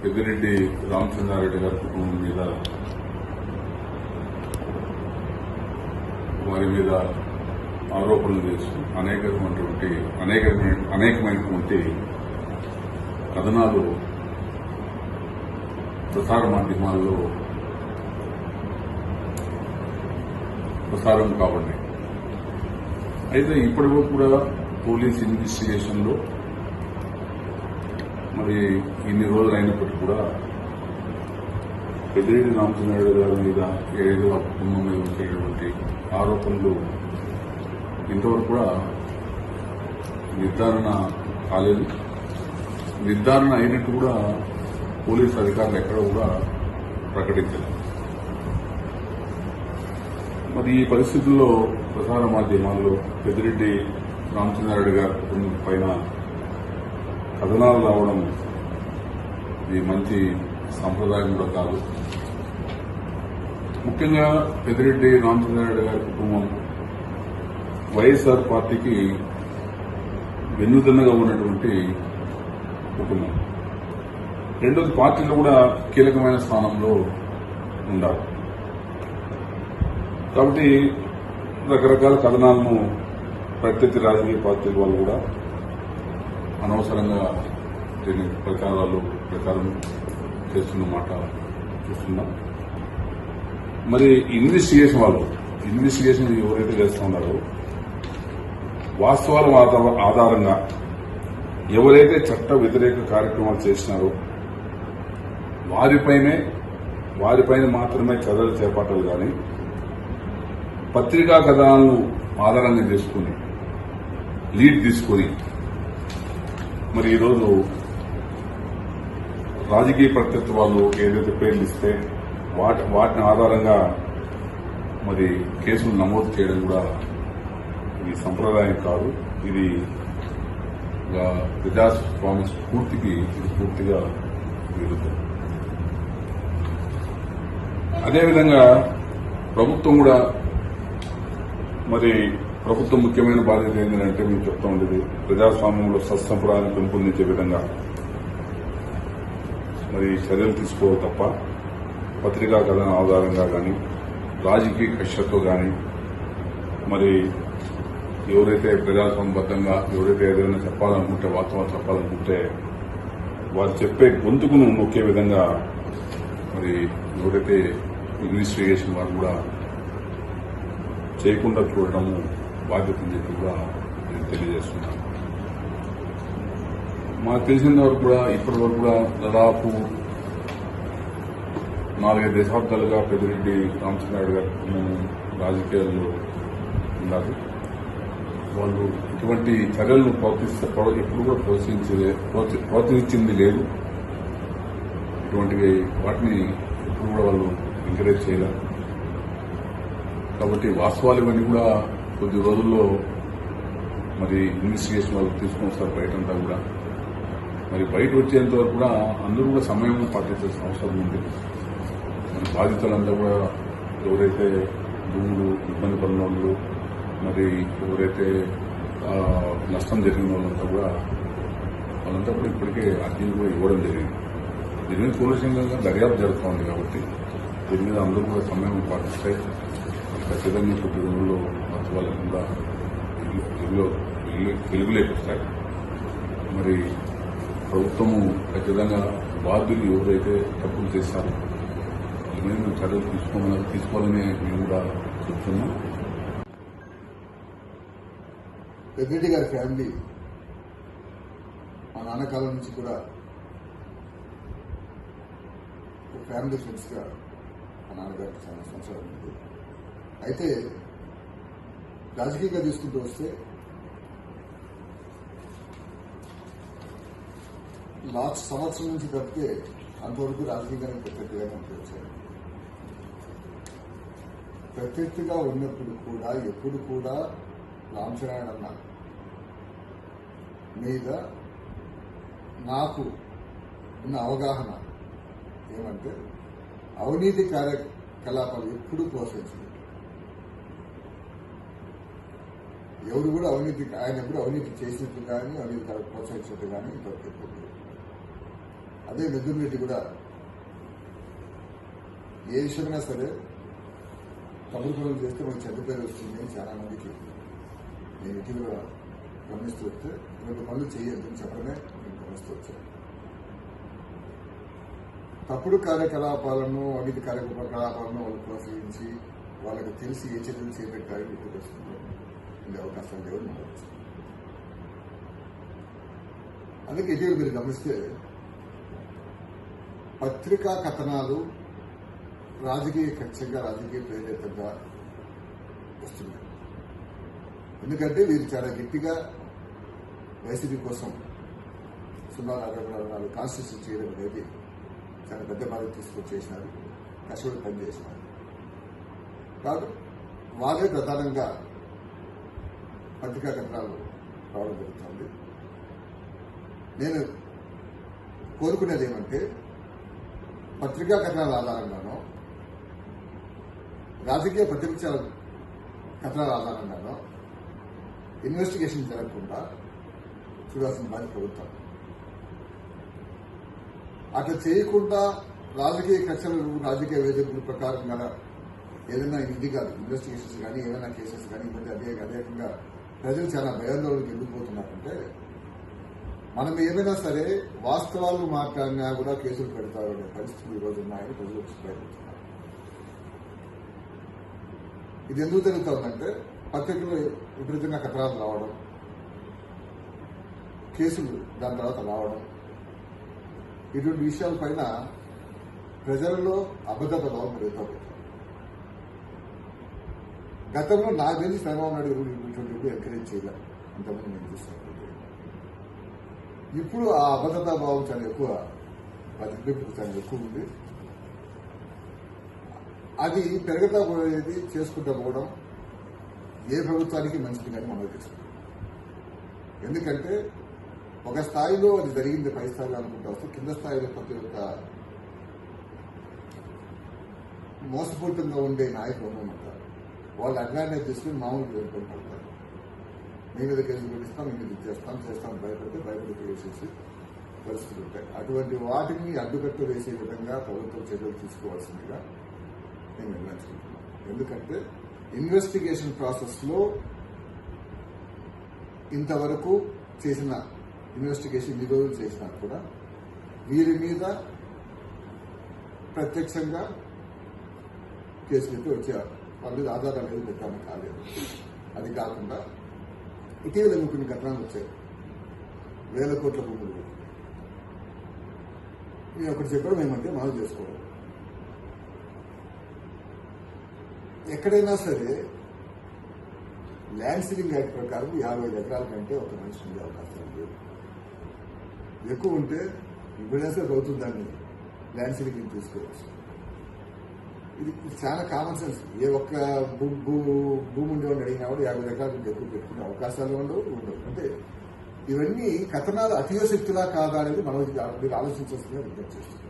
పెద్దిరెడ్డి రామచంద్రారెడ్డి గారి కుటుంబం మీద వారి మీద ఆరోపణలు చేస్తూ అనేకమైనటువంటి అనేకమైన అనేకమైనటువంటి కథనాలు ప్రసార మాధ్యమాల్లో ప్రసారం కాబట్టి అయితే ఇప్పటివరకు కూడా పోలీస్ ఇన్వెస్టిగేషన్లో మరి ఇన్ని రోజులు అయినప్పటికీ కూడా పెద్దిరెడ్డి రామచంద్రరావు గారి మీద ఏదో ఆ కుటుంబం మీద వచ్చేటువంటి ఆరోపణలు ఇంతవరకు కూడా నిర్ధారణ కాలేదు. నిర్ధారణ అయినట్టు కూడా పోలీస్ అధికారులు ఎక్కడ కూడా ప్రకటించలేదు. మరి ఈ పరిస్థితుల్లో ప్రసార మాధ్యమాల్లో పెద్దిరెడ్డి రామచంద్రారెడ్డి గారి కుటుంబం పైన కథనాలు రావడం ఇది మంచి సంప్రదాయం కూడా కాదు. ముఖ్యంగా పెద్దిరెడ్డి రామచంద్రారెడ్డి గారి కుటుంబం వైఎస్ఆర్ పార్టీకి వెన్నుదన్నగా ఉన్నటువంటి కుటుంబం. రెండోది పార్టీలో కూడా కీలకమైన స్థానంలో ఉండాలి. కాబట్టి రకరకాల కథనాలను ప్రత్యర్థి రాజకీయ పార్టీల వాళ్ళు కూడా అనవసరంగా దీని ప్రకారాలు ప్రకారం చేస్తున్న మాట చూస్తున్నాం. మరి ఇన్వెస్టిగేషన్ వాళ్ళు ఇన్వెస్టిగేషన్ ఎవరైతే చేస్తున్నారో వాస్తవాల ఆధారంగా ఎవరైతే చట్ట వ్యతిరేక కార్యక్రమాలు చేసినారో వారిపైనే వారిపైన మాత్రమే చర్యలు చేపట్టాలి కానీ పత్రికా కథనాలను ఆధారంగా చేసుకుని లీడ్ తీసుకుని మరి ఈరోజు రాజకీయ ప్రత్యర్థి వాళ్ళు ఏదైతే పేర్లు ఇస్తే వాటి వాటిని ఆధారంగా మరి కేసులు నమోదు చేయడం కూడా ఇది సంప్రదాయం కాదు. ఇది ప్రజాస్వామ్య స్ఫూర్తికి ఇది పూర్తిగా విరుద్ధం అదేవిధంగా ప్రభుత్వం కూడా మరి ప్రభుత్వం ముఖ్యమైన బాధ్యత ఏంటంటే మేము చెప్తా ఉండేది ప్రజాస్వామ్యంలో సత్సంప్రదాయాన్ని పెంపొందించే విధంగా. మరి చర్యలు తీసుకో తప్ప పత్రికా కథన ఆధారంగా కానీ రాజకీయ కక్షతో కానీ మరి ఎవరైతే ప్రజాస్వామ్యబద్ధంగా ఎవరైతే ఏదైనా చెప్పాలనుకుంటే వాస్తవాలు చెప్పాలనుకుంటే వారు చెప్పే గొంతుకును నొక్కే విధంగా మరి ఎవరైతే ఇన్వెస్టిగేషన్ వారు కూడా చేయకుండా చూడటము బాధ్యత అని కూడా నేను తెలియజేస్తున్నాను మాకు తెలిసిన వరకు కూడా ఇప్పటి వరకు కూడా దాదాపు నాలుగైదు దశాబ్దాలుగా పెద్దిరెడ్డి రామచంద్రరావు గారు రాజకీయాల్లో ఉన్నారు. వాళ్ళు ఇటువంటి చర్యలను ప్రోత్సహిస్తే ఎప్పుడు కూడా ప్రోత్సహించే ప్రోత్సహించింది లేదు. ఇటువంటివి వాటిని ఎప్పుడు కూడా వాళ్ళు ఎంకరేజ్ చేయలేరు కాబట్టి వాస్తవాలు ఇవన్నీ కూడా కొద్ది రోజుల్లో మరి ఇన్వెస్టిగేషన్ వాళ్ళు తీసుకొని వస్తారు బయటంతా కూడా. మరి బయట వచ్చేంత వరకు కూడా అందరూ కూడా సమయం పాటించాల్సిన అవసరం ఉంది. మరి బాధితులంతా కూడా ఎవరైతే భూములు ఇబ్బంది పడిన వాళ్ళు మరి ఎవరైతే నష్టం జరిగిన వాళ్ళంతా కూడా వాళ్ళంతా కూడా ఇప్పటికే అర్జీలు కూడా ఇవ్వడం జరిగింది. దీని మీద పోలీసు దర్యాప్తు జరుగుతుంది కాబట్టి దీని మీద అందరూ కూడా సమయం పాటిస్తే ఖచ్చితంగా కొద్ది రోజుల్లో వాస్తవాలకు కూడా వెలుగులో వస్తాయి మరి ప్రభుత్వము ఖచ్చితంగా బాధ్యులు ఎవరైతే తప్పులు చేస్తారో వాళ్ళ మీద మేము చర్యలు తీసుకోమని తీసుకోవాలని మేము కూడా చెప్తున్నాం. పెద్దిరెడ్డి గారి ఫ్యామిలీ మా నాన్నకాలం నుంచి కూడా ఒక ఫ్యామిలీ ఫ్రెండ్స్గా మా నాన్నగారికి చాలా సంవత్సరాలు ఉంది. అయితే రాజకీయంగా తీసుకుంటూ వస్తే లాస్ట్ సంవత్సరం నుంచి తప్పితే అంతవరకు రాజకీయంగానే ప్రత్యర్థిగా వచ్చారు ప్రత్యర్థిగా ఉన్నప్పుడు కూడా ఎప్పుడు కూడా రామచరణ్ మీద నాకు ఉన్న అవగాహన ఏమంటే అవినీతి కార్యకలాపాలు ఎప్పుడూ ప్రోత్సహించింది ఎవరు కూడా అవినీతి ఆయన ఎప్పుడు అవినీతి చేసినట్టు కానీ అవినీతి ప్రోత్సహించినట్టు కానీ ఇంతవరకు అదే మిథున్ రెడ్డి కూడా ఏ విషయమైనా సరే తప్పుడు పనులు చేస్తే మనకి చెడ్డ పేరు వస్తుంది అని చాలా మందికి నేను ఇటీవల గమనిస్తూ వస్తే ఇటువంటి పనులు చేయొద్దని చెప్పడమే నేను గమనిస్తూ వచ్చాను. తప్పుడు కార్యకలాపాలను అవిధి కార్యకలాపాలను వాళ్ళు ప్రోత్సహించి వాళ్ళకి తెలిసి ఏ చర్యలు చేపట్టాలని గుర్తుకొస్తుంది ఉండే అవకాశం లేవని అందుకే ఇటీవల మీరు గమనిస్తే పత్రికా కథనాలు రాజకీయ ఖచ్చితంగా రాజకీయ ప్రేరేతంగా వస్తున్నాయి. ఎందుకంటే వీరు చాలా గట్టిగా వైసీపీ కోసం సున్నా నలభై నాలుగు కాన్స్టిట్యూషన్ చేయడం అనేది చాలా పెద్ద బాధ్యత తీసుకొని చేసినారు కష్టపడి పనిచేసినారు. కాదు వాళ్ళే ప్రధానంగా పత్రికా కథనాలు రావడం జరుగుతుంది. నేను కోరుకునేది ఏమంటే పత్రికా కథనాల ఆధారంగానో రాజకీయ ప్రతిపక్షాల కథనాల ఆధారంగానో ఇన్వెస్టిగేషన్ జరగకుండా చూడాల్సిన బాధ్యత ప్రభుత్వం. అట్లా చేయకుండా రాజకీయ కక్షలు రాజకీయ వేదికల ప్రకారం గల ఏదైనా ఇది కాదు ఇన్వెస్టిగేషన్స్ కానీ ఏదైనా కేసెస్ కానీ అదే అదే రకంగా ప్రజలు చాలా భయాందోళనకు ఎందుకుపోతున్నారంటే మనం ఏమైనా సరే వాస్తవాలు మాట్లాడినా కూడా కేసులు పెడతారు అనే పరిస్థితులు ఈరోజు ఉన్నాయని ప్రజలు భయపడుతున్నారు. ఇది ఎందుకు జరుగుతుందంటే పత్రికలు విపరీతంగా కథనాలు రావడం కేసులు దాని తర్వాత రావడం ఇటువంటి విషయాలపైన ప్రజలలో అబద్ధ భావం పెరుగుతూ పోతుంది. గతంలో నాకు తెలిసి చంద్రబాబు నాయుడు గారు ఇటువంటి ఎంకరేజ్ చేయలేదు అంతమంది నేను చూస్తాను ఇప్పుడు ఆ అభద్రతా భావం చాలా ఎక్కువ ప్రతిబింబం చాలా ఎక్కువ ఉంది. అది పెరగతా పోయేది చేసుకుంటూ పోవడం ఏ ప్రభుత్వానికి మంచిది కానీ మనకు తెలుసు ఎందుకంటే ఒక స్థాయిలో అది జరిగింది పై స్థాయిలో అనుకుంటా వస్తే కింద స్థాయిలో ప్రతి ఒక్క మోసపూరితంగా ఉండే నాయకులు ఉంటారు వాళ్ళు అడ్వాంటేజ్ తీసుకుని మామూలు పేర్కొని పడతారు మీ మీద కేసులు పెట్టిస్తాం మీ మీద ఇది చేస్తాం చేస్తాం భయపడితే భయపడి వేసేసి పరిస్థితులు ఉంటాయి. అటువంటి వాటిని అడ్డుకట్ట వేసే విధంగా ప్రభుత్వం చర్యలు తీసుకోవాల్సిందిగా నేను నిర్ణయించుకుంటున్నాను. ఎందుకంటే ఇన్వెస్టిగేషన్ ప్రాసెస్లో ఇంతవరకు చేసిన ఇన్వెస్టిగేషన్ ఇన్ని రోజులు చేసినా కూడా వీరి మీద ప్రత్యక్షంగా కేసులు వచ్చారు వాళ్ళ మీద ఆధారాలు ఏది కాలేదు. అది కాకుండా ఇటీవల కొన్ని ఘటనలు వచ్చాయి. వేల కోట్ల భూములు. మేము ఒకటి చెప్పడం ఏమంటే మనం చేసుకోవడం. ఎక్కడైనా సరే ల్యాండ్ సీలింగ్ యాక్ట్ ప్రకారం యాభై ఎకరాల కంటే ఒక మనిషి ఉండే అవకాశం లేదు ఎక్కువ ఉంటే ఇప్పుడైనా సరే ప్రభుత్వం దాన్ని ల్యాండ్ సీలింగ్ తీసుకోవచ్చు ఇది చాలా కామన్ సెన్స్ ఏ ఒక్క భూమి ఉండేవాడిని అడిగినా కూడా యాభై రకాలు కంటే ఎక్కువ పెట్టుకునే అవకాశాలు ఉండవు ఉండవు. అంటే ఇవన్నీ కథనాలు అతిశక్తులా కాదా అనేది మనం మీరు ఆలోచించాల్సిందిగా విజ్ఞప్తి చేస్తుంది